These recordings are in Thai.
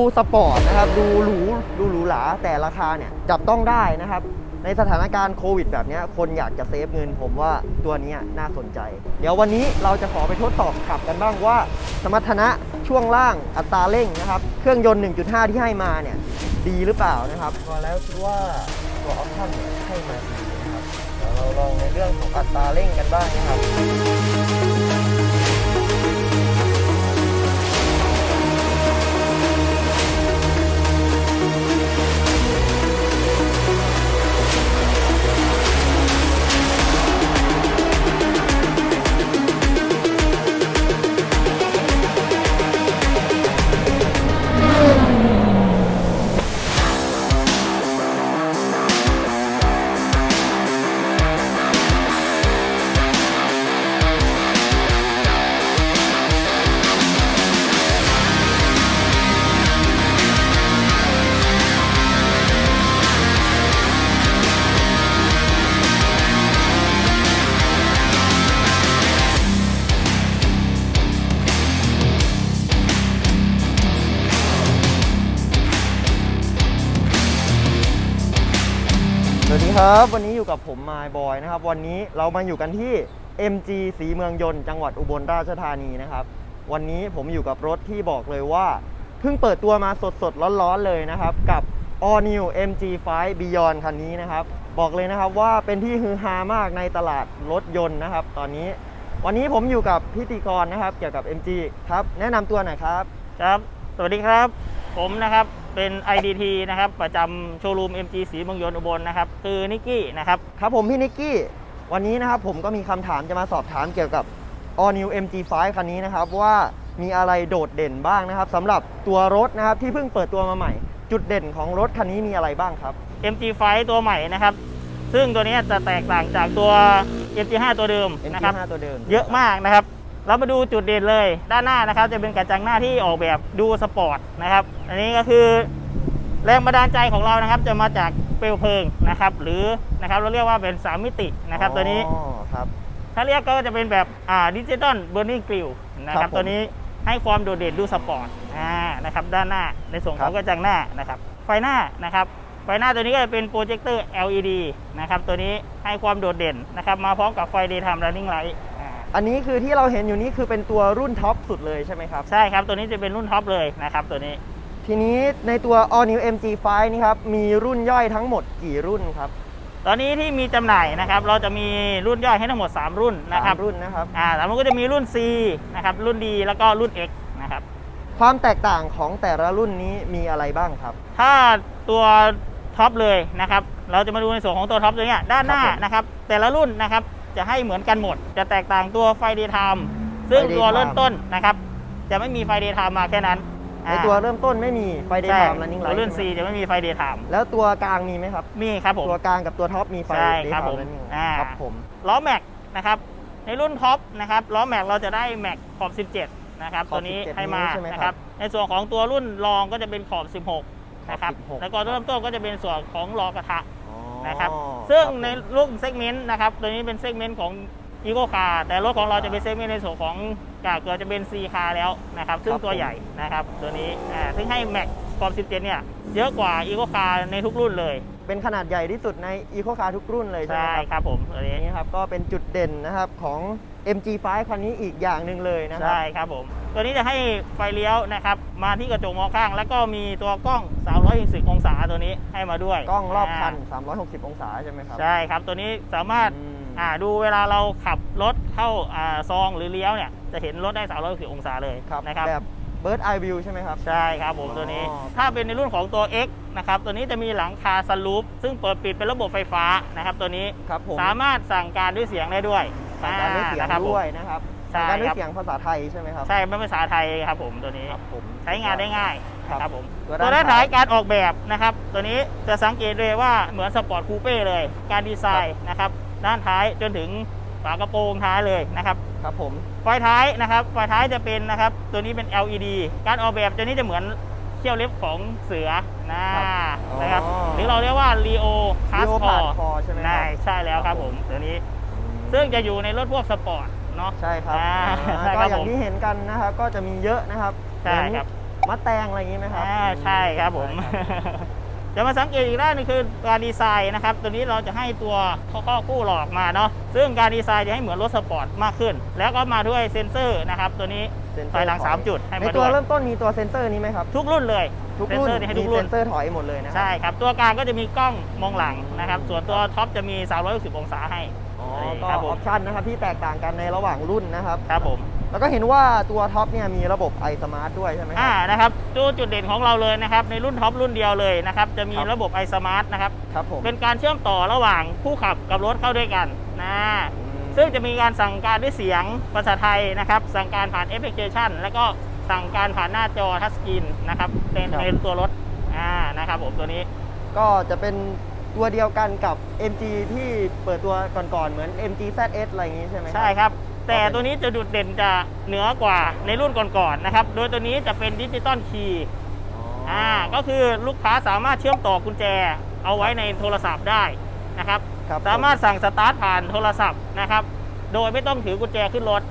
ดูสปอร์ตนะครับดูหรูดูหรูหราแต่ราคาเนี่ยจับต้องได้นะครับ ในสถานการณ์โควิดแบบนี้คนอยากจะเซฟเงินผมว่าตัวนี้น่าสนใจ เดี๋ยววันนี้เราจะขอไปทดสอบขับกันบ้างว่า สมรรถนะช่วงล่างอัตราเร่งนะครับ เครื่องยนต์ 1.5 ที่ให้มาเนี่ยดีหรือเปล่านะครับพอแล้วคิดว่าตัวออปชั่นเนี่ยให้มาดีนะครับเดี๋ยวเราลองในเรื่องของอัตราเร่งกันบ้างนะครับ ผมมายบอยนะครับ วันนี้เรามาอยู่กันที่ MG สีเมืองยนต์จังหวัดอุบลราชธานีนะครับ วันนี้ผมอยู่กับรถที่บอกเลยว่าเพิ่งเปิดตัวมาสดๆร้อนๆเลยนะครับ กับ All New MG5 Beyond คันนี้นะครับ บอกเลยนะครับว่าเป็นที่ฮือฮามากในตลาดรถยนต์นะครับ ตอนนี้วันนี้ผมอยู่กับพิธีกรนะครับ เกี่ยวกับ MG ครับ แนะนำตัวหน่อยครับ ครับ สวัสดีครับ ผมนะครับ เป็น IDT นะครับประจำโชว์รูม MG สีเมืองยนต์อุบลนะครับคือนิกกี้นะครับครับผมพี่นิกกี้ วันนี้นะครับผมก็มีคำถามจะมาสอบถามเกี่ยวกับ All New MG5 คันนี้นะครับว่ามีอะไรโดดเด่นบ้างนะครับสำหรับตัวรถนะครับที่เพิ่งเปิดตัวมาใหม่ จุดเด่นของรถคันนี้มีอะไรบ้างครับ MG5 ตัวใหม่นะครับ ซึ่งตัวนี้จะแตกต่างจากตัว MG5 ตัวเดิมนะครับ MG5 ตัวเดิม เยอะมากนะครับ เรามาดูจุดเด่นเลยด้านหน้านะครับจะเป็นกระจังหน้าที่ออกแบบดูสปอร์ตนะครับ อันนี้ก็คือแรงบันดาลใจของเรานะครับ จะมาจากเปลวเพลิงนะครับ หรือนะครับเราเรียกว่าเป็นสามมิตินะครับ ตัวนี้อ๋อครับ ถ้าเรียกก็จะเป็นแบบอ่าดิจิตอลเบอร์นิ่งกริลนะคครัรับบผมตัวนี้ให้ความโดดเด่นดูสปอร์ตอ่านะครับด้านหน้าในส่วนขครัองบ กระจังหน้านะครับ ไฟหน้านะครับไฟหน้าตัวนี้ก็จะเป็นโปรเจคเตอร์ LED นะครับตัวนี้ให้ความโดดเด่นนะครับมาพร้อมกับไฟ daytime running light อ่าอันนี้คือที่เราเห็นอยู่นี่คือเป็นตัวรุ่นท็อปสุดเลยใช่ไหมครับ ใช่ครับ ตัวนี้จะเป็นรุ่นท็อปเลยนะครับตัวนี้ ทีนี้ในตัว All New MG5 นี่ครับ มีรุ่นย่อยทั้งหมดกี่รุ่นครับ ตอนนี้ที่มีจำหน่ายนะครับ เราจะมีรุ่นย่อยให้ทั้งหมด 3 รุ่นนะครับ สามรุ่นนะครับ อ่าแล้วมันก็จะมีรุ่น C นะครับ รุ่น D แล้วก็รุ่น X นะครับ ความแตกต่างของแต่ละรุ่นนี้มีอะไรบ้างครับ ถ้าตัวท็อปเลยนะครับ เราจะมาดูในส่วนของตัวท็อปตัวเนี้ยด้านหน้าครับผม นะครับ แต่ละรุ่นนะครับ จะให้เหมือนกันหมด จะแตกต่างตัวไฟเดย์ไทม์ซึ่งไฟตัว daytime เริ่มต้นนะครับ จะไม่มีไฟเดย์ไทม์มาแค่นั้นในตัวเริ่มต้นไม่มีไฟเดย์ใช่ไทม์ running ตัว light รุ่น C ใช่ไหมจะไม่มีไฟเดย์ไทม์แล้วตัวกลางมีไหมครับ มีครับผม ตัวกลางกับตัวท็อปมีไฟใช่เดย์ครับไทผมม์ running อ่าครับผม ล้อแม็กนะครับในรุ่นท็อปนะครับล้อแม็กเราจะได้แม็กขอบ 17 นะครับขอบตัวนี้17ให้มานิ้วใช่ไหมนะคครัรับบในส่วนของตัวรุ่นรองก็จะเป็นขอบ 16 นะครับขอบ16แล้วก็เริ่มต้นก็จะเป็นส่วนของล้อกระทะอ๋อ นะครับ ซึ่งครับผมในรุ่นเซกเมนต์นะครับ ตัวนี้เป็นเซกเมนต์ของอีโ c คาร์แต่รถของเราจะเป็นเซกเมนต์ในส่วนของกากเกือจะเป็น C คาร์แล้วนะครับ ซึ่งครับตัวผมใหญ่นะครับ ตัวนี้อ่าซึ่งให้แม็กขอบ17 เนี่ย เยอะกว่าอีโ c คาร์ในทุกรุ่นเลย เป็นขนาดใหญ่ที่สุดใน Eco Car ทุกรุ่นเลยใช่ไหมใช่ครับครับผมตัวนี้ นี่ครับก็เป็นจุดเด่นนะครับของ MG5 คันนี้อีกอย่างหนึ่งเลยนะครัใช่ครับผม ตัวนี้จะให้ไฟเลี้ยวนะครับ มาที่กระจกมองข้าง แล้วก็มีตัวกล้อง 360 องศาตัวนี้ให้มาด้วยกล้องรอบคันา360 องศาใช่ไหมครับใช่ครับ ตัวนี้สามารถอืมอ่าดูเวลาเราขับรถเข้าอ่าซองหรือเลี้ยวเนี่ยจะเห็นรถได้ 360 องศาเลยครับนะครับแบบ Bird Eye View ใช่ไหมครับ ใช่ครับผมตัวนี้อ๋อถ้าเป็นในรุ่นของตัว X นะครับ ตัวนี้จะมีหลังคาสลูปซึ่งเปิดปิดเป็นระบบไฟฟ้านะครับ ตัวนี้ครับผมสามารถสั่งการด้วยเสียงได้ด้วยสั่งการด้วยเสียงอ่นะครับผมด้วยนะครับ ใช่สั่งการด้วครัยบเสียงภาษาไทยใช่ไหมครับ ใช่เป็นภาษาไทยครับผมตัวนี้ครับผม ใช้งานได้ง่ายครับครับผมตัวตัวด้าด้านนท้าท้ายยการออกแบบนะครับ ตัวนี้จะสังเกตเลยว่าเหมือนสปอร์ตคูเป้เลย การดีไซน์นะครับ ด้านท้ายจนถึงฝากระโปรงท้ายเลยนะครับครับผมไฟท้ายนะครับไฟท้ายจะเป็นนะครับ ตัวนี้เป็น LED การออกแบบตัวนี้จะเหมือนเขี้ยวเล็บของเสือนะครับนะครับอ๋อหรือเราเรียกว่า Leo c a s Leo c o Card Core ใช่ไหมครับได้ใช่แล้วครับผมตัวนี้ ซึ่งจะอยู่ในรถพวกสปอร์ต เนาะใช่ครับอ่าอ่าใช่ก็ครับอย่าผมงที่เห็นกันนะครับ ก็จะมีเยอะนะครับใช่เหมือนครับมัดแตงอะไรอย่างนี้ไหมครับ อ่าใช่ครับผม จะมาสังเกตอีกด้านหนึงคือการดีไซน์นะครับ ตัวนี้เราจะให้ตัวข้อข้อกู้หลอกมาเนาะซึ่งการดีไซน์จะให้เหมือนรถสปอร์ตมากขึ้น แล้วก็มาด้วยเซ็นเซอร์นะครับ ตัวนี้เซ็นเซไฟอร์หลังถอย3จุดให้ในมาตัด้ววย เริ่มต้นมีตัวเซ็นเซอร์นี้ไหมครับ ทุกรุ่นเลยทุกรุ่นเซ็นเซอร์นี่ให้มีทุกรุ่เซ็นนเซอร์ถอยหมดเลยนะครัใช่ครับ ตัวกลางก็จะมีกล้องมองหลังนะครับ ส่วนตัวท็อปจะมี 360 องศาให้ อ๋อนี่ก็ครับอผม อปชันนะครับที่แตกต่างกันในระหว่างรุ่นนะครับ ครับผม แล้วก็เห็นว่าตัวท็อปเนี่ยมีระบบ i Smart ด้วยใช่ไหมคอ่า รับ นะครับตัวจุดเด่นของเราเลยนะครับ ในรุ่นท็อปรุ่นเดียวเลยนะครับ จะมีครับ ระบบ iSmart นะครับ ครับผมเป็นการเชื่อมต่อระหว่างผู้ขับกับรถเข้าด้วยกันนะ อืมซึ่งจะมีการสั่งการด้วยเสียงภาษาไทยนะครับ สั่งการผ่านแอปพลิเคชัน แล้วก็สั่งการผ่านหน้าจอทัชสกรีนนะครับในในตัวรถ อ่า นะครับผมตัวนี้ ก็จะเป็น ตัวเดียวกันกับ MG ที่เปิดตัวก่อนๆเหมือน MG ZS อะไรอย่างนี้ใช่ไหมใช่ครับ แต่ก็เป็นตัวนี้จะดุดเด่นจะเหนือกว่าในรุ่นก่อนๆนะครับ โดยตัวนี้จะเป็นดิจิตอลคีย์อ๋อออ่าก็คือลูกค้าสามารถเชื่อมต่อกุญแจ เอาไว้ในโทรศัพท์ได้นะครับ ครับสามารถสั่งสตาร์ทผ่านโทรศัพท์นะครับ โดยไม่ต้องถือกุญแจขึ้นรถ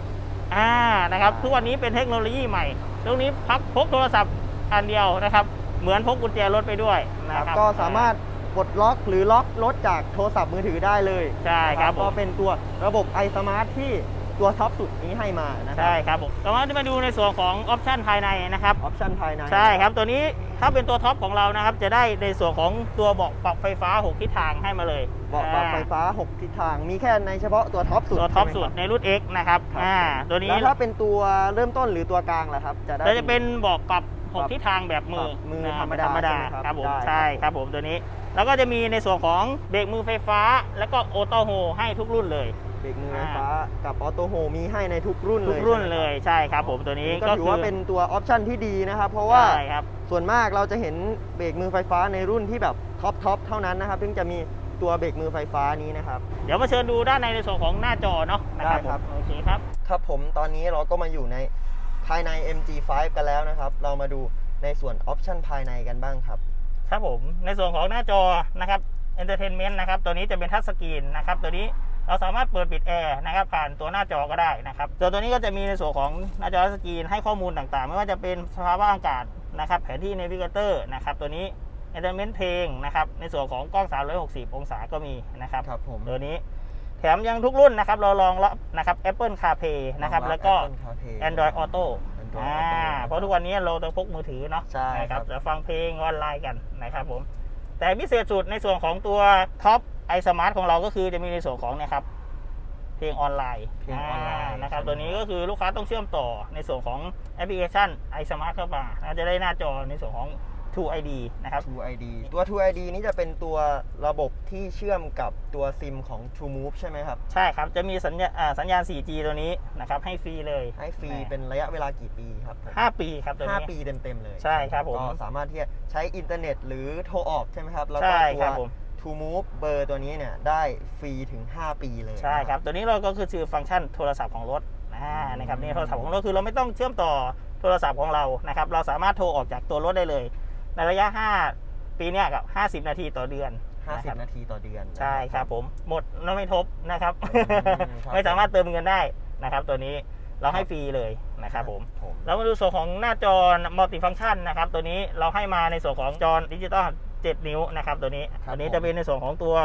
อ่านะครับ ทุกวันนี้เป็นเทคโนโลยีใหม่ตรงนี้พักพกโทรศัพท์อันเดียวนะครับ เหมือนพกกุญแจรถไปด้วยคนะรับครับ ก็สามารถ ปลดล็อกหรือล็อกรถจากโทรศัพท์มือถือได้เลยใช่ครับนะผมก็เป็นตัวระบบ i Smart ที่ตัวท็อปสุดนี้ให้มานะครัใช่ครับผมต่อมาจะมาดูในส่วนของออปชันภายในนะครับออปชันภายในใช่ครับตัวนี้ถ้าเป็นตัวท็อปของเรานะครับ จะได้ในส่วนของตัวเบาะปรับไฟฟ้า 6 ทิศทางให้มาเลยเบาะปรับไฟฟ้า 6 ทิศทาง มีแค่ในเฉพาะตัวท็อปสุดตัวท็อปใช่สุไหมดครับในรุ่น X นะครับครับอ่าตัวนี้แล้วถ้าเป็นตัวเริ่มต้นหรือตัวกลางล่ะครับจะได้เราจะเป็นเบาะปรับ ปรับ6ทิศทางแบบมือปรับมือนะธรรมดาธรรมดาใช่ไหมครับครับผมได้ใช่ครับผมตัวนี้ แล้วก็จะมีในส่วนของเบรกมือไฟฟ้า แล้วก็ออโต้โฮให้ทุกรุ่นเลยเบรกมือไฟฟ้ากับออโตโฮมีให้ในทุกรุ่นทุเลกยรุ่นใช่ไหมเลครับยใช่ครับผมตัวนี้ก็ถือว่าเป็นตัวออปชันที่ดีนะครับ เพราะว่าใช่ครับส่วนมากเราจะเห็นเบรกมือไฟฟ้าในรุ่นที่แบบท็อปท็อปเท่านั้นนะครับถึงจะมีตัวเบรกมือไฟฟ้านี้นะครับ เดี๋ยวมาเชิญดูด้านในในส่วนของหน้าจอเนาะนะครับได้ครับผมโอเคครับ ครับผมตอนนี้เราก็มาอยู่ใน ภายใน MG5 กันแล้วนะครับ เรามาดูในส่วนออปชันภายในกันบ้างครับ ครับผม ในส่วนของหน้าจอนะครับ Entertainment นะครับ ตัวนี้จะเป็นทัชสกรีนนะครับ ตัวนี้เราสามารถเปิดปิดแอร์นะครับผ่านตัวหน้าจอก็ได้นะครับตัวตัวนี้ก็จะมีในส่วนของหน้าจอทัชสกรีนให้ข้อมูลต่างๆ ไม่ว่าจะเป็นสภาพอากาศนะครับ แผนที่ Navigator นะครับ ตัวนี้ Entertainment เพลงนะครับ ในส่วนของกล้อง 360 องศาก็มีนะครับครับผมตัวนี้แถมยังทุกรุ่นนะครับเราลองรับนะครับ Apple CarPlay นะครับแล้วก็ Apple CarPlay Android Auto Android อ่า Auto เพราะทุกวันนี้เราต้องพกมือถือเนาะใช่นะคครัรับบจะฟังเพลงออนไลน์กันนะครับผม แต่พิเศษสุดในส่วนของตัวท็อปไอสมาร์ทของเราก็คือจะมีในส่วนของเนะครับเพลงออนไลน์เพลงออนไลน์านะครับใช่ไหมตัวนี้ก็คือลูกค้าต้องเชื่อมต่อในส่วนของแอปพลิเคชันไอสมาร์ทเข้ามานะจะได้หน้าจอในส่วนของ True ID นะครับ True ID ตัว True ID นี้จะเป็นตัวระบบที่เชื่อมกับตัวซิมของ True Move ใช่ไหมครับ ใช่ครับจะมีสัญญาอ่าสัญญาณ 4G ตัวนี้นะครับให้ฟรีเลยให้ฟรีแหมเป็นระยะเวลากี่ปีครับผม5ปีครับตัวนี้ห้าปีเต็มๆเลยใช่ครับผมก็สามารถที่จะใช้อินเทอร์เน็ตหรือโทรออกใช่ไหมครับแล้วก็ใช่ตัควรับผม True Move เบอร์ตัวนี้เนี่ยได้ฟรีถึง 5 ปีเลยใช่ครับตัวนี้เราก็คือชื่อฟังก์ชันโทรศัพท์ของรถอ่านะครับนี่โทรศัพท์ของรถคือเราไม่ต้องเชื่อมต่อโทรศัพท์ของเรานะครับ เราสามารถโทรออกจากตัวรถได้เลย ในระยะ 5 ปีเนี้ยกับ 50 นาทีต่อเดือนนะครับ50 นาทีต่อเดือนใช่ครับผมหมดเราไม่ทบนะครับ อืมครับ ไม่สามารถเติมเงินได้นะครับ ตัวนี้เราให้ฟรีเลยนะครับผม ผมแล้วมาดูส่วนของหน้าจอมัลติฟัง c t ชันนะครับตัวนี้เราให้มาในส่วนของจอดิจิตอล7 นิ้วนะครับตัวนี้ครับตัวนี้ผม จะเป็นในส่วนของตัว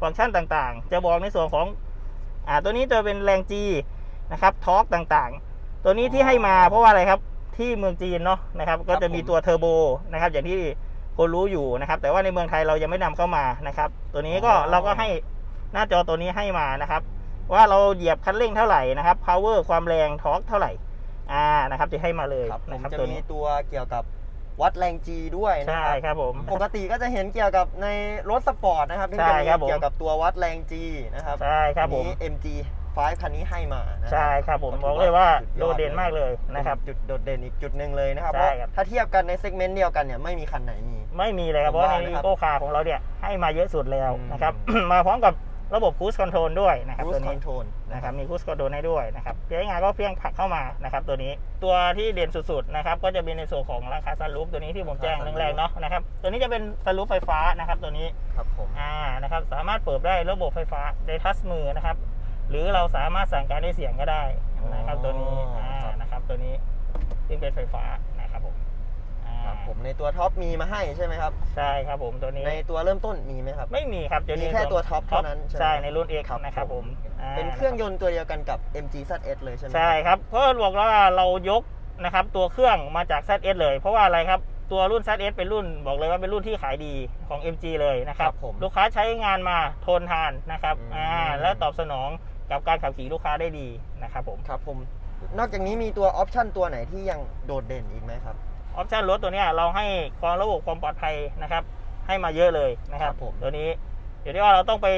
ฟังก์ชันต่างๆ จะบอกในส่วนของอ่าตัวนี้จะเป็นแรง G นะครับทอร์กต่างๆ ตัวนี้ที่ให้มาเพราะว่าอะไรครับ ที่เมืองจีนเนาะนะครับ ก็จะมีตัวเทอร์โบนะครับ อย่างที่คนรู้อยู่นะครับ แต่ว่าในเมืองไทยเรายังไม่นำเข้ามานะครับ ตัวนี้ก็เราก็ให้หน้าจอตัวนี้ให้มานะครับ ว่าเราเหยียบคันเร่งเท่าไหร่นะครับ power ความแรงทอร์กเท่าไหร่อ่านะครับจะให้มาเลยครับผมนะครับจะตัวมีนี้ตัวเกี่ยวกับวัดแรง G ด้วยนะใช่ครับผมปกติก็จะเห็นเกี่ยวกับในรถสปอร์ตนะครับที่ใช่จะมีครับผมเกี่ยวกับตัววัดแรง G นะครับใช่ครับผมอั นนี้ MG 5คันนี้ให้มานะใช่ครับผมถืบอกเลยว่าสุโดดเด่นมากเลยนะครับเป็นจุดโดดเด่นอีกจุดหนึ่งเลยนะครับใช่เพราะครับถ้าเทียบกันในเซกเมนต์เดียวกันเนี่ยไม่มีคันไหนมี ไม่มีเลยครับผเพมราะว่าว่าในนะอีครับโก้คาร์ของเราเนี่ยให้มาเยอะสุดแล้วอืมนะครับมาพร้อมกับระบบคูสคอนโทรลด้วยนะครับ Cruise ตัวนี้ Control นะนะคครัรับบมีคูสคอนโทรลให้ด้วยนะครับเพียงงานก็เพียงผลักเข้ามานะครับตัวนี้ตัวที่เด่นสุดๆนะครับก็จะเป็นในส่วนของราคาซันรูฟตัวนี้ที่ผมแจ้ง sunroof แรงๆเนาะนะครับตัวนี้จะเป็นซันรูฟไฟฟ้านะครับตัวนี้ครับผมอ่านะครับสามารถเปิดได้ระบบไฟฟ้าได้ทัชมือนะครับ หรือเราสามารถสั่งการด้วยเสียงก็ได้นะครับตัวนี้อ่านะครับตัวนี้ซึ่งเป็นไฟฟ้านะครับผมผมในตัวท็อปมีมาให้ใช่ไหมครับ ใช่ครับผมตัวนี้ในตัวเริ่มต้นมีไหมครับ ไม่มีครับตัวนี้มีแค่ตัวท็อปเท่านั้นใช่ไหมใช่ในรุ่น X ครับนะครับผมาเป็นเครื่องยนต์ตัวเดียวกันกับ MG ZS เลยใช่ไหม ใช่ครับเพราะบอกแล้วว่าเรายกนะครับตัวเครื่องมาจาก ZS เลย เพราะว่าอะไรครับ ตัวรุ่น ZS เป็นรุ่นบอกเลยว่าเป็นรุ่นที่ขายดีของ MG เลยนะครับผมลูกค้าใช้งานมาทนทานนะครับอืม อ่าแล้วตอบสนอง กับการขับขี่ลูกค้าได้ดีนะครับผมครับผม นอกจากนี้มีตัวออปชันตัวไหนที่ยังโดดเด่นอีกไหมครับออปชันรถตัวเนี้ยเราให้ความระบบความปลอดภัยนะครับ ให้มาเยอะเลยนะครับครับผมตัวนี้ เดี๋ยวที่ว่าเราต้องไป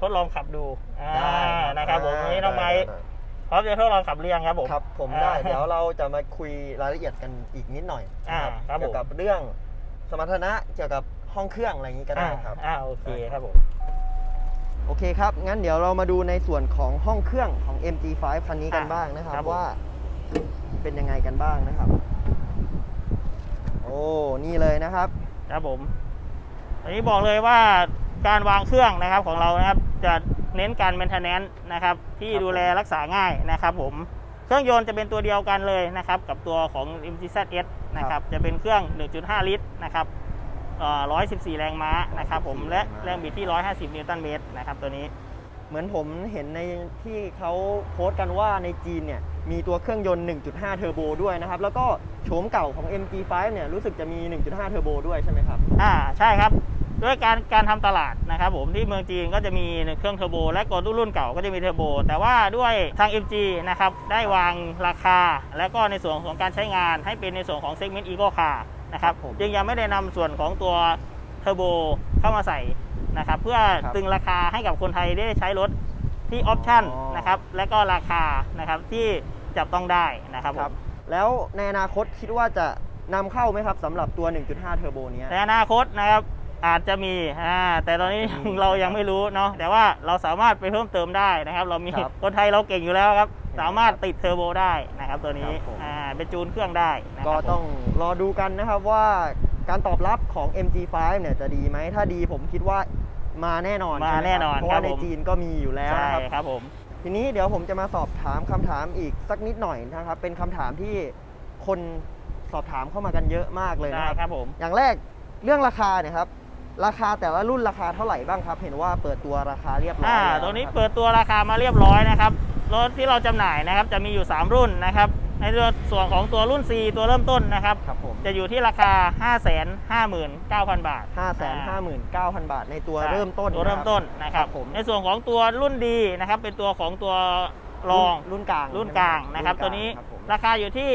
ทดลองขับดูอ่าได้นะครับผมวันนี้น้องไม้ด้พร้อมจะทดลองขับเรียงครับผมครับผมอ่าได้เดี๋ยวเราจะมาคุยรายละเอียดกันอีกนิดหน่อยอ่าครับผมเกี่ยวกับเรื่องสมรรถนะเกี่ยวกับห้องเครื่องอะไรอย่างนี้ก็ได้ครับอ่าโอเคครับผม โอเคครับ งั้นเดี๋ยวเรามาดูในส่วนของห้องเครื่องของ MG5 คันนี้กันอะบ้างนะครับครับผมว่าเป็นยังไงกันบ้างนะครับ โอ้นี่เลยนะครับ ครับผมอันนี้บอกเลยว่าการวางเครื่องนะครับของเรานะครับ จะเน้นการ maintenance นะครับ ที่ครับดูแลรักษาง่ายนะครับผมเครื่องยนต์จะเป็นตัวเดียวกันเลยนะครับ กับตัวของ MGZS นะครับ จะเป็นเครื่อง 1.5 ลิตรนะครับเอ่อ 114 แรงม้านะครับผมและแรงบิดที่ 150 นิวตันเมตรนะครับตัวนี้ เหมือนผมเห็นในที่เขาโพสต์กันว่าในจีนเนี่ยมีตัวเครื่องยนต์ 1.5 เทอร์โบด้วยนะครับ แล้วก็โฉมเก่าของ MG5 เนี่ยรู้สึกจะมี 1.5 เทอร์โบด้วยใช่ไหมครับ อ่าใช่ครับด้วยการการทำตลาดนะครับผมที่เมืองจีนก็จะมีเครื่องเทอร์โบและกรุ่นเก่าก็จะมีเทอร์โบแต่ว่าด้วยทาง MG นะครับได้วางราคา และก็ในส่วนของการใช้งานให้เป็นในส่วนของเซกเมนต์อีโ c คาร์ นะครับครับผมจึงยังไม่ได้นำส่วนของตัวเทอร์โบเข้ามาใส่นะครับ เพื่อครับตึงราคาให้กับคนไทยได้ใช้รถที่ออปชั่นอ๋อนะครับ และก็ราคานะครับที่จับต้องได้นะครับผมแล้วในอนาคตคิดว่าจะนำเข้าไหมครับสำหรับตัว 1.5 เทอร์โบเนี้ยในอนาคตนะครับอาจจะมีอ่าแต่ตอนนี้อาจจะมีเรายังไม่รู้เนาะแต่ว่าเราสามารถไปเพิ่มเติมได้นะครับ เรามีครับคนไทยเราเก่งอยู่แล้วครับ สามารถติดเทอร์โบได้นะครับตัวนี้ครับผมอ่า เป็นจูนเครื่องได้นะคก็รับต้องรอดูกันนะครับว่าการตอบรับของ MG5 เนี่ยจะดีไหม ถ้าดีผมคิดว่ามาแน่นอนมาใช่ไหแน่นอนเพราะครัว่าบในผมจีนก็มีอยู่แล้วใช่นะครับครับผม ทีนี้เดี๋ยวผมจะมาสอบถามคำถามอีกสักนิดหน่อยนะครับ เป็นคำถามที่คนสอบถามเข้ามากันเยอะมากเลยได้นะครับครับผม อย่างแรกเรื่องราคาเนี่ยครับ ราคาแต่ละรุ่นราคาเท่าไหร่บ้างครับ เห็นว่าเปิดตัวราคาเรียบร้อยอ่าแล้ตัวนี้ครับเปิดตัวราคามาเรียบร้อยนะครับรถที่เราจำหน่ายนะครับจะมีอยู่ 3 รุ่นนะครับในส่วนของตัวรุ่น C ตัวเริ่มต้นนะครับ ครับผมจะอยู่ที่ราคา 559,000 บาท559,000บาท ในตัวใช่เริ่มต้นตัวเริ่มต้นนะครัครับบผมในส่วนของตัวรุ่นดีนะครับ เป็นตัวของตัวรองรุ่นกลางรุ่นกลางนะครับรุ่ตัวนี้ครับผมราคาอยู่ที่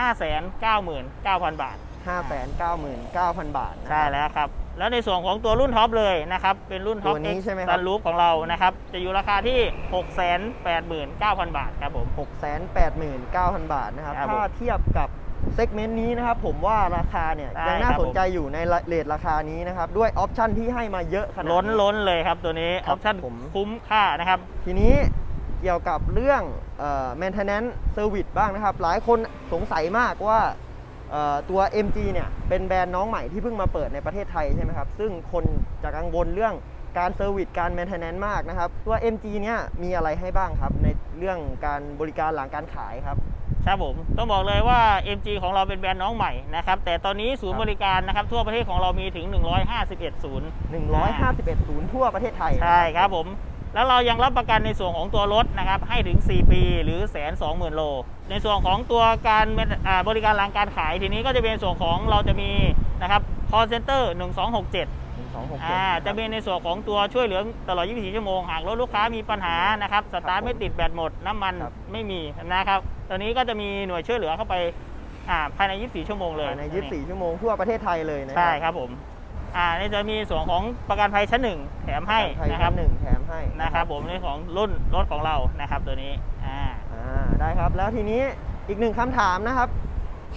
599,000 บาท599,000บาทนะใช่แล้วครับ แล้วในส่วนของตัวรุ่นท็อปเลยนะครับ เป็นรุ่นท็อปตัวนี้ใช่ไหมครับซันรูฟของเรานะครับ จะอยู่ราคาที่ 689,000 บาทครับผม 689,000 บาทนะครับ ครับผมถ้าเทียบกับเซกเมนต์นี้นะครับ ผมว่าราคาเนี่ยได้ยังน่าครับ สนใจอยู่ในเรทราคานี้นะครับ ด้วยออปชันที่ให้มาเยอะขนาด ล้นล้นเลยครับตัวนี้อครัอบปชั่นผม คุ้มค่านะครับ ทีนี้เกี่ยวกับเรื่องเอ่อ maintenance service บ้างนะครับ หลายคนสงสัยมากว่าเอ่อ ตัว MG เนี่ยเป็นแบรนด์น้องใหม่ที่เพิ่งมาเปิดในประเทศไทยใช่ไหมครับ ซึ่งคนจะกังวลเรื่องการเซอร์วิสการ maintenance มากนะครับ ตัว MG เนี่ยมีอะไรให้บ้างครับ ในเรื่องการบริการหลังการขายครับ ครับผม ต้องบอกเลยว่า MG ของเราเป็นแบรนด์น้องใหม่นะครับ แต่ตอนนี้ศูนครัย์บบริการนะครับ ทั่วประเทศของเรามีถึง 151 ศูนย์ 151 ศูนย์ทั่วประเทศไทย ใช่ครับผม แล้วเรายังรับประกันในส่วนของตัวรถนะครับ ให้ถึง 4 ปี หรือแสนสองหมื่นโล ในส่วนของตัวการอ่าบริการหลังการขายทีนี้ก็จะเป็นส่วนของเราจะมีนะครับ call center 1267 1267อ่าจะมีในส่วนของตัวช่วยเหลือตลอด 24 ชั่วโมง หากรถลูกค้ามีปัญหานะครับ สตาร์ทไม่ติดแบตหมด น้ำมันครับไม่มีนะครับ ตอนนี้ก็จะมีหน่วยช่วยเหลือเข้าไปอ่าภายใน 24 ชั่วโมงเลยภายใน 24 ชั่วโมงทั่วประเทศไทยเลยนะใช่ครับผมอ่านี่จะมีส่วนของประกันภัยชั้นหนึ่งแถมให้ไทยนะคครัรับบหนึ่งแถมให้นะครับผมในของรุ่นรถของเรานะครับตัวนี้อ่าอ่า ได้ครับ แล้วทีนี้อีกหนึ่งคำถามนะครับ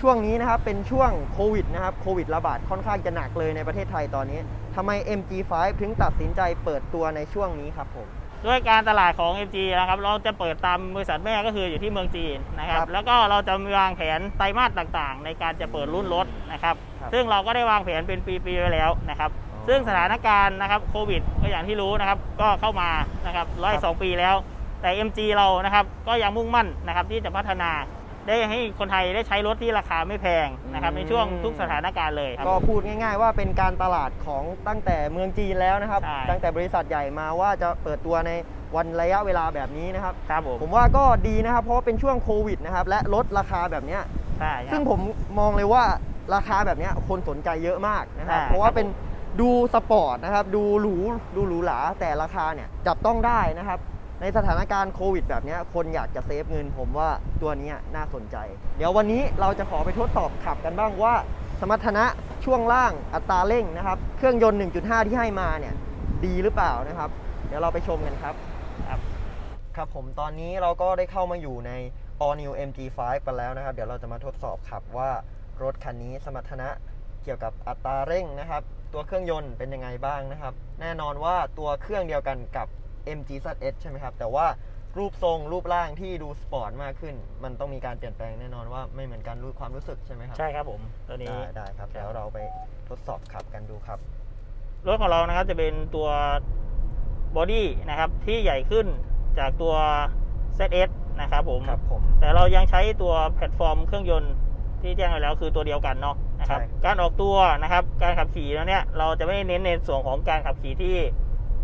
ช่วงนี้นะครับเป็นช่วงโควิดนะครับโควิดระบาดค่อนข้างจะหนักเลยในประเทศไทยตอนนี้ทำไม MG5 ถึงตัดสินใจเปิดตัวในช่วงนี้ครับผม ด้วยการตลาดของ MG นะครับ เราจะเปิดตามบริษัทแม่ก็คืออยู่ที่เมืองจีนนะครับ ครับแล้วก็เราจะมีวางแผนไตรมาสต่างๆ ในการจะเปิดรุ่นรถนะครับ ครับซึ่งเราก็ได้วางแผนเป็นปีๆไว้แล้วนะครับ อ๋อซึ่งสถานการณ์นะครับโควิดก็อย่างที่รู้นะครับ ก็เข้ามานะครับร้อยครับสองปีแล้ว แต่ MG เรานะครับก็ยังมุ่งมั่นนะครับที่จะพัฒนา ได้ให้คนไทยได้ใช้รถที่ราคาไม่แพงนะครับอืมในช่วงทุกสถานการณ์เลยครับ ก็พูดง่ายๆว่าเป็นการตลาดของตั้งแต่เมืองจีนแล้วนะครับ ใช่ ตั้งแต่บริษัทใหญ่มาว่าจะเปิดตัวในวันระยะเวลาแบบนี้นะครับ ครับผมผมว่าก็ดีนะครับ เพราะว่าเป็นช่วงโควิดนะครับและลดราคาแบบเนี้ย ใช่ครัซึ่บงผมมองเลยว่าราคาแบบเนี้ยคนสนใจเยอะมากนะครับใช่เพราะว่าครับเป็นดูสปอร์ตนะครับ ดูหรูดูหรูหราแต่ราคาเนี่ยจับต้องได้นะครับ ในสถานการณ์โควิดแบบนี้คนอยากจะเซฟเงินผมว่าตัวนี้น่าสนใจ เดี๋ยววันนี้เราจะขอไปทดสอบขับกันบ้างว่า สมรรถนะช่วงล่างอัตราเร่งนะครับ เครื่องยนต์ 1.5 ที่ให้มาเนี่ยดีหรือเปล่านะครับ เดี๋ยวเราไปชมกันครับครับ ครับผมตอนนี้เราก็ได้เข้ามาอยู่ใน All New MG5 กันแล้วนะครับ เดี๋ยวเราจะมาทดสอบขับว่ารถคันนี้สมรรถนะเกี่ยวกับอัตราเร่งนะครับ ตัวเครื่องยนต์เป็นยังไงบ้างนะครับ แน่นอนว่าตัวเครื่องเดียวกันกับ MG ZS ใช่ไหมครับ แต่ว่ารูปทรงรูปร่างที่ดูสปอร์ตมากขึ้น มันต้องมีการเปลี่ยนแปลงแน่นอนว่าไม่เหมือนกันรู้ความรู้สึกใช่ไหมครับ ใช่ครับผมตัวนี้ได้ได้ครับครับเดี๋ยวเราไปทดสอบขับกันดูครับ รถของเรานะครับจะเป็นตัวบอดี้นะครับที่ใหญ่ขึ้นจากตัว ZS นะครับผมครับผม แต่เรายังใช้ตัวแพลตฟอร์มเครื่องยนต์ที่แจ้งไว้แล้วคือตัวเดียวกันเนาะนะครับใช่การออกตัวนะครับ การขับขี่แล้วเนี่ยเราจะไม่เน้นในส่วนของการขับขี่ที่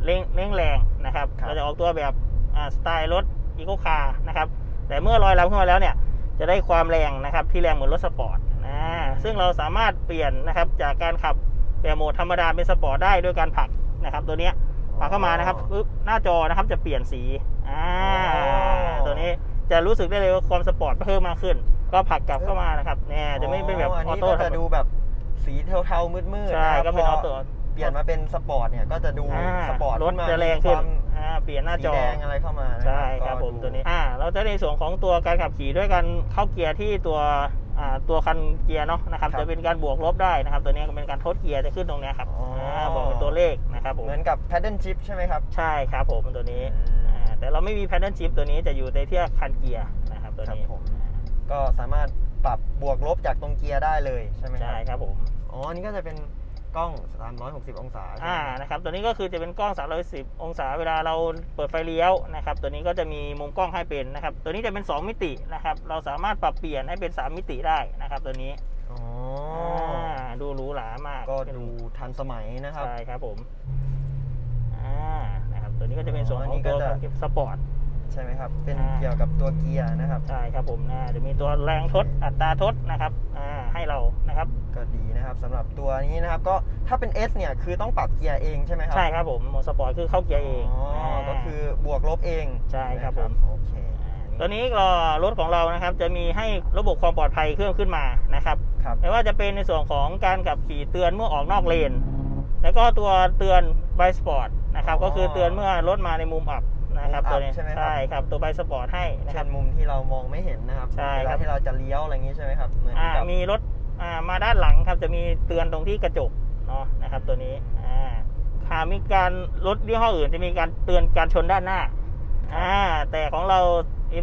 เร่งเร่งแรงนะครับ เราจะออกตัวแบบอ่าสไตล์รถอีโคคาร์นะครับ แต่เมื่อลอยลำขึ้นมาแล้วเนี่ย จะได้ความแรงนะครับที่แรงเหมือนรถสปอร์ตนะซึ่งเราสามารถเปลี่ยนนะครับจากการขับแบบโหมดธรรมดาเป็นสปอร์ตได้ด้วยการผลักนะครับ ตัวเนี้ยผลักเข้ามานะครับปึ๊บหน้าจอนะครับจะเปลี่ยนสีอ่าอ๋อ ตัวนี้จะรู้สึกได้เลยว่าความสปอร์ตเพิ่มมากขึ้น ก็ผลักกลับเข้ามานะครับเนี่ยจะไม่เป็นแบบอันออนี้โต้ก็จะดูแบบสีเทาๆมืดๆใช่นะครับก็เป็นพออโต้เปลี่ยนมาเป็นสปอร์ตเนี่ยก็จะดูอ่าสปอร์ตรถขึ้นมาจะแรงมีขึ้คนวามอ่าเปลี่ยนหน้าสีจอแดงอะไรเข้ามานะใช่ครับก็ผมดูตัวนี้ อ่า เราจะในส่วนของตัวการขับขี่ด้วยการเข้าเกียร์ที่ตัว อ่า ตัวคันเกียร์เนาะนะครับครับ จะเป็นการบวกลบได้นะครับ ตัวนี้ก็เป็นการทดเกียร์จะขึ้นตรงเนี้ยครับอ๋ออ่าบอกเป็นตัวเลขนะครับผม เหมือนกับ paddle chip ใช่ไหมครับ ใช่ครับผมตัวนี้อืมอ่า แต่เราไม่มีแพดเดิลชิพตัวนี้จะอยู่ในที่คันเกียร์นะครับตัวนี้ ครับผม ก็สามารถปรับบวกลบจากตรงเกียร์ได้เลยใช่ไหมคใช่รับครับผม อ๋ออันนี้ก็จะเป็น กล้อง 360 องศาใช่ไหมอ่าครับนะครับ ตัวนี้ก็คือจะเป็นกล้อง 310 องศา เวลาเราเปิดไฟเลี้ยวนะครับ ตัวนี้ก็จะมีมุมกล้องให้เป็นนะครับ ตัวนี้จะเป็น 2 มิตินะครับ เราสามารถปรับเปลี่ยนให้เป็น 3 มิติได้นะครับ ตัวนี้อ๋ออ่าดูหรูหรามากก็ดูทันสมัยนะครับ ใช่ครับผม อ่า นะครับ ตัวนี้ก็จะเป็นส่วนอ๋ออันขอนี้งก็ตัวจะสปอร์ต ใช่ไหมครับ เป็นอ่า เกี่ยวกับตัวเกียร์นะครับ ใช่ครับผมนะจะมีตัวแรงทดอัตราทดนะครับอ่าให้เรานะครับ ก็ดีนะครับสำหรับตัวนี้นะครับ ก็ถ้าเป็น S เนี่ยคือต้องปรับเกียร์เองใช่ไหมครัใช่ครับผมโหมดสปอร์ตคือเข้าเกียร์เองอ๋อาก็คือบวกลบเองใช่ครับนะผมโอเคตัวนี้ก็รถของเรานะครับ จะมีให้ระบบความปลอดภัยเครื่องขึ้นมานะครับ ครับ ไม่ว่าจะเป็นในส่วนของการขับขี่เตือนเมื่อออกนอกเลน แล้วก็ตัวเตือนไบสปอร์ตนะครับ อ๋อ ก็คือเตือนเมื่อรถมาในมุมอับ นะครับมุมอับตัวนี้ใช่ไหมครับ ใช่ครับตัวไบสปอร์ตให้นะคเช่รับนมุมที่เรามองไม่เห็นนะครับใช่เวครัลาบ ที่เราจะเลี้ยวอะไรอย่างนี้ใช่ไหมครับเหมือนอ่ากับมีรถอ่ามาด้านหลังครับจะมีเตือนตรงที่กระจกเนาะนะครับตัวนี้อ่าหากมีการรถยี่ห้ออื่นจะมีการเตือนการชนด้านหน้าอ่าแต่ของเรา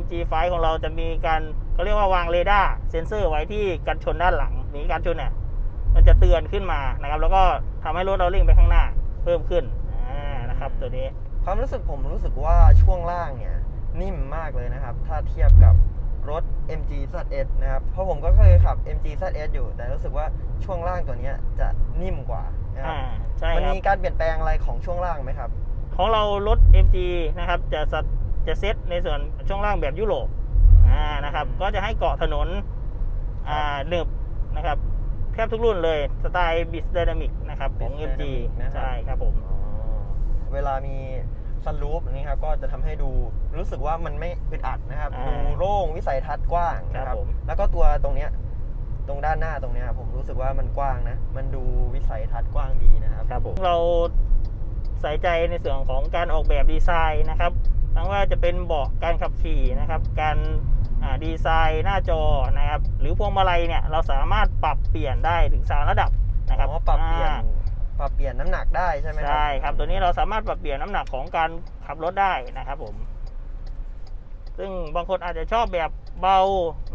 MG5 ของเราจะมีการเขาเรียกว่าวางเรดาร์เซ็นเซอร์ไว้ที่กันชนด้านหลังมีการชนเนี่ยมันจะเตือนขึ้นมานะครับ แล้วก็ทำให้รถเราเร่งไปข้างหน้าเพิ่มขึ้นอ่านะครับตัวนี้ ความรู้สึกผมรู้สึกว่าช่วงล่างเนี่ยนิ่มมากเลยนะครับ ถ้าเทียบกับรถ MG ZS นะครับ เพราะผมก็เคยขับ MG ZS อยู่ แต่รู้สึกว่าช่วงล่างตัวเนี้ยจะนิ่มกว่านะครับอ่าใช่มันครับมีการเปลี่ยนแปลงอะไรของช่วงล่างไหมครับ ของเรารถ MG นะครับจะสะจะเซตในส่วนช่วงล่างแบบยุโรปอ่านะครับอืมก็จะให้เกาะถนนอ่าหนึบนะครับแทบทุกรุ่นเลยสไตล์บิสไดนามิกนะครับของ Bis MG Dynamic นะครับใช่ครับผมอ๋อ เวลามีซันรูฟนี้ครับก็จะทำให้ดูรู้สึกว่ามันไม่อึดอัดนะครับอ่าดูโล่งวิสัยทัศน์กว้างนะคครัรับบผมแล้วก็ตัวตรงเนี้ยตรงด้านหน้าตรงเนี้ยผมรู้สึกว่ามันกว้างนะ มันดูวิสัยทัศน์กว้างดีนะครับครับผมเราใส่ใจในส่วนของการออกแบบดีไซน์นะครับ ทั้งว่าจะเป็นเบาะการขับขี่นะครับ การอ่าดีไซน์หน้าจอนะครับ หรือพวงมาลัยเนี่ยเราสามารถปรับเปลี่ยนได้ถึงสามระดับนะครับอ๋อปรับเปลี่ยนอ่า ปรับเปลี่ยนน้ำหนักได้ใช่ไหมครับ ใช่ครับ ตัวนี้เราสามารถปรับเปลี่ยนน้ำหนักของการขับรถได้นะครับผม ซึ่งบางคนอาจจะชอบแบบเบา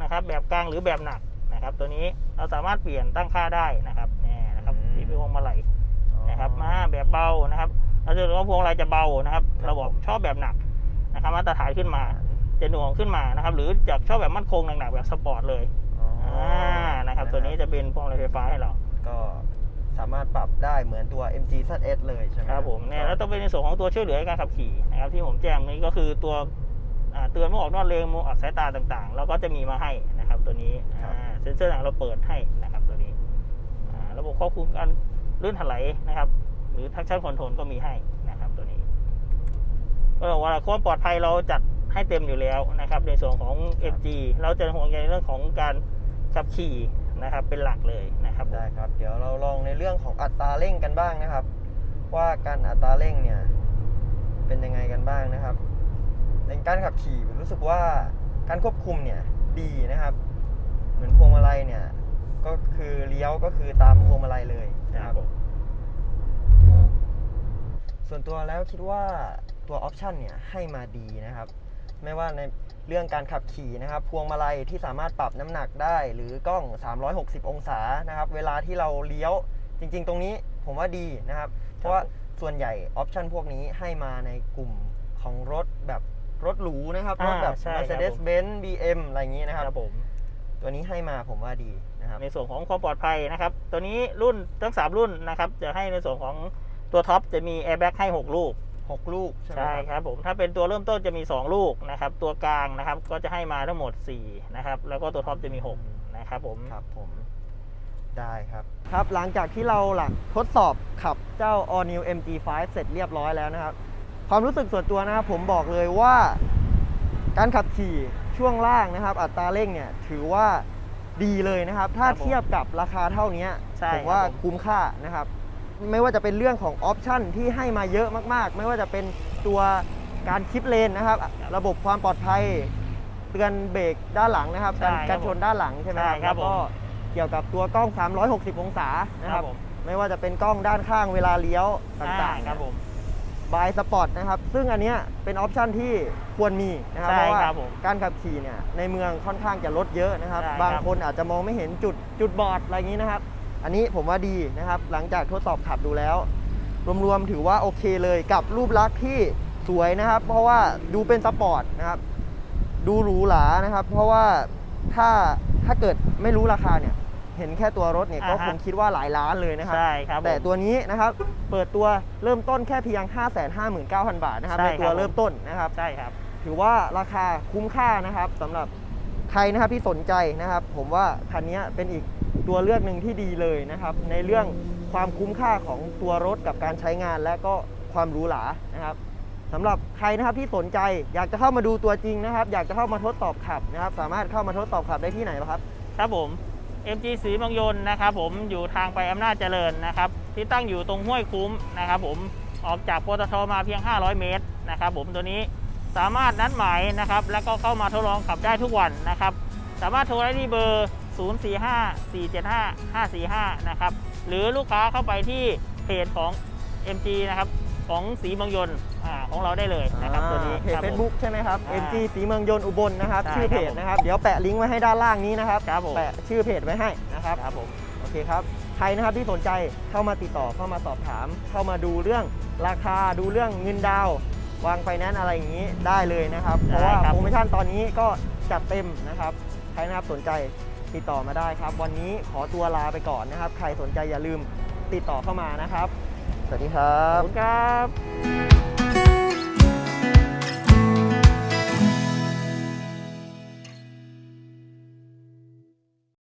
นะครับ แบบกลางหรือแบบหนักนะครับ ตัวนี้เราสามารถเปลี่ยนตั้งค่าได้นะครับนี่นะครับที่เป็นพวงมาลัยนะครับ มาแบบเบานะครับ เราจะรู้ว่าพวงมาลัยจะเบานะครับ เราบอกชอบแบบหนักนะครับ มาตรฐานขึ้นมา จะหน่วงขึ้นมานะครับ หรืออยากชอบแบบมั่นคงหนักๆแบบสปอร์ตเลย อ๋อออ่า นะครับ ตัวนี้จะเป็นพวงมาลัยไฟฟ้าให้เรา ก็ สามารถปรับได้เหมือนตัว MG ZS เลยใช่ไหมครับผมเนี่ยแล้วต้องเป็นในส่วนของตัวช่วยเหลือในการขับขี่นะครับที่ผมแจ้งนี้ก็คือตัวอ่าเตือนเมื่อออกนอกเลนมองออกสายตาต่างๆ แล้วก็จะมีมาให้นะครับตัวนี้อ่าเซ็นเซอร์หลังเราเปิดให้นะครับตัวนี้อ่าระบบควบคุมการลื่นถลายนะครับ หรือทักชั่นคอนโทรลก็มีให้นะครับตัวนี้ก็บอกว่าความปลอดภัยเราจัดให้เต็มอยู่แล้วนะครับ ในส่วนของ FG เราจะห่วงใยในเรื่องของการขับขี่นะครับเป็นหลักเลยนะ ครับผมได้ครับ เดี๋ยวเราลองในเรื่องของอัตราเร่งกันบ้างนะครับ ว่าการอัตราเร่งเนี่ยเป็นยังไงกันบ้างนะครับ ในการขับขี่ผมรู้สึกว่าการควบคุมเนี่ยดีนะครับ เหมือนพวงมาลัยเนี่ยก็คือเลี้ยวก็คือตามพวงมาลัยเลยนะคครัรับบผมส่วนตัวแล้วคิดว่าตัวออปชันเนี่ยให้มาดีนะครับ ไม่ว่าใน เรื่องการขับขี่นะครับพวงมาลัยที่สามารถปรับน้ำหนักได้ หรือกล้อง 360 องศานะครับ เวลาที่เราเลี้ยวจริง ๆ ตรงนี้ผมว่าดีนะครับ เพราะว่าส่วนใหญ่ออปชันพวกนี้ให้มาในกลุ่มของรถแบบรถหรูนะครับ รถแบบอ่าใช่ครับ Mercedes-Benz BM อะไรอย่างนี้นะคครัรับบผมตัวนี้ให้มาผมว่าดีนะครับในส่วนของความปลอดภัยนะครับ ตัวนี้รุ่นทั้ง 3 รุ่นนะครับ จะให้ในส่วนของตัวท็อปจะมีแอร์แบ็กให้ 6 ลูก 6 ลูกใช่ไหมใช่ครับครับผมถ้าเป็นตัวเริ่มต้นจะมี 2 ลูกนะครับ ตัวกลางนะครับก็จะให้มาทั้งหมด4นะครับแล้วก็ตัวท็อปจะมี 6 นะครับผมครับผมได้ครับครับ หลังจากที่เราหลักทดสอบขับเจ้า All New MG5 เสร็จเรียบร้อยแล้วนะครับ ความรู้สึกส่วนตัวนะครับผมบอกเลยว่าการขับขี่ช่วงล่างนะครับ อัตราเร่งเนี่ยถือว่าดีเลยนะครับ ถ้าครับผมเทียบกับราคาเท่านี้ใช่ผมว่าครับผมคุ้มค่านะครับ ไม่ว่าจะเป็นเรื่องของออปชันที่ให้มาเยอะมาก ๆ ไม่ว่าจะเป็นตัวการคลิปเลนนะครับ ระบบความปลอดภัยเตือนเบรกด้านหลังนะครับ ใช่การครับการชนด้านหลังใช่ไหมใช่ครับแล้วก็ผมเกี่ยวกับตัวกล้อง 360 องศานะครับผม ไม่ว่าจะเป็นกล้องด้านข้างเวลาเลี้ยวต่างอ่ๆครับผม บายสปอร์ตนะครับ ซึ่งอันเนี้ยเป็นออปชันที่ควรมีนะครับ ใช่เพราะว่าครับผมการขับขี่เนี่ยในเมืองค่อนข้างจะรถเยอะนะครับ ใช่ครับ บางคนอาจจะมองไม่เห็นจุดจุดบอดอะไรอย่างนี้นะครับ อันนี้ผมว่าดีนะครับ หลังจากทดสอบขับดูแล้ว รวมๆถือว่าโอเคเลยกับรูปลักษณ์ที่สวยนะครับ เพราะว่าดูเป็นสปอร์ตนะครับ ดูหรูหรานะครับ เพราะว่าถ้าถ้าเกิดไม่รู้ราคาเนี่ย เห็นแค่ตัวรถเนี่ยก็อ่าฮะ คงคิดว่าหลายล้านเลยนะครับ ใช่ครับผมแต่ตัวนี้นะครับ เปิดตัวเริ่มต้นแค่เพียง 559,000 บาทนะครับใช่ในครับ ตัวเริ่มต้นนะครับ ใช่ครับ ถือว่าราคาคุ้มค่านะครับสำหรับใครนะครับที่สนใจนะครับ ผมว่าคันนี้เป็นอีก ตัวเลือกหนึ่งที่ดีเลยนะครับ ในเรื่องความคุ้มค่าของตัวรถกับการใช้งานและก็ความหรูหรานะครับสำหรับใครนะครับที่สนใจอยากจะเข้ามาดูตัวจริงนะครับ อยากจะเข้ามาทดสอบขับนะครับ สามารถเข้ามาทดสอบขับได้ที่ไหนครับ ครับผม MG สีมืองยนนะครับผมอยู่ทางไปอำนาจเจริญนะครับ ที่ตั้งอยู่ตรงห้วยคุ้มนะครับ ผมออกจากปตทมาเพียง 500 เมตรนะครับผมตัวนี้สามารถนัดหมายนะครับ แล้วก็เข้ามาทดลองขับได้ทุกวันนะครับ สามารถโทรได้ที่เบอร์ 045 475 545 นะครับ หรือลูกค้าเข้าไปที่เพจของ MG นะครับ ของสีเมืองยนต์อ่าของเราได้เลยนะครับตัวนี้เพจครับผม เฟซบุ๊กใช่ไหมครับ อ่า MG สีเมืองยนต์อุบลนะครับ ใช่ชื่อเพจครับผมนะครับ เดี๋ยวแปะลิงก์ไว้ให้ด้านล่างนี้นะครับ ครับผม แปะชื่อเพจไว้ให้นะครับ ครับผม โอเคครับ ใครนะครับที่สนใจเข้ามาติดต่อเข้ามาสอบถาม เข้ามาดูเรื่องราคาดูเรื่องเงินดาวน์วางไฟแนนซ์อะไรอย่างนี้ได้เลยนะครับ เพราะว่าได้ครับ โปรโมชั่นตอนนี้ก็จัดเต็มนะครับ ใครนะครับสนใจ ติดต่อมาได้ครับ วันนี้ขอตัวลาไปก่อนนะครับ ใครสนใจอย่าลืมติดต่อเข้ามานะครับ สวัสดีครัขอบบคุณครับ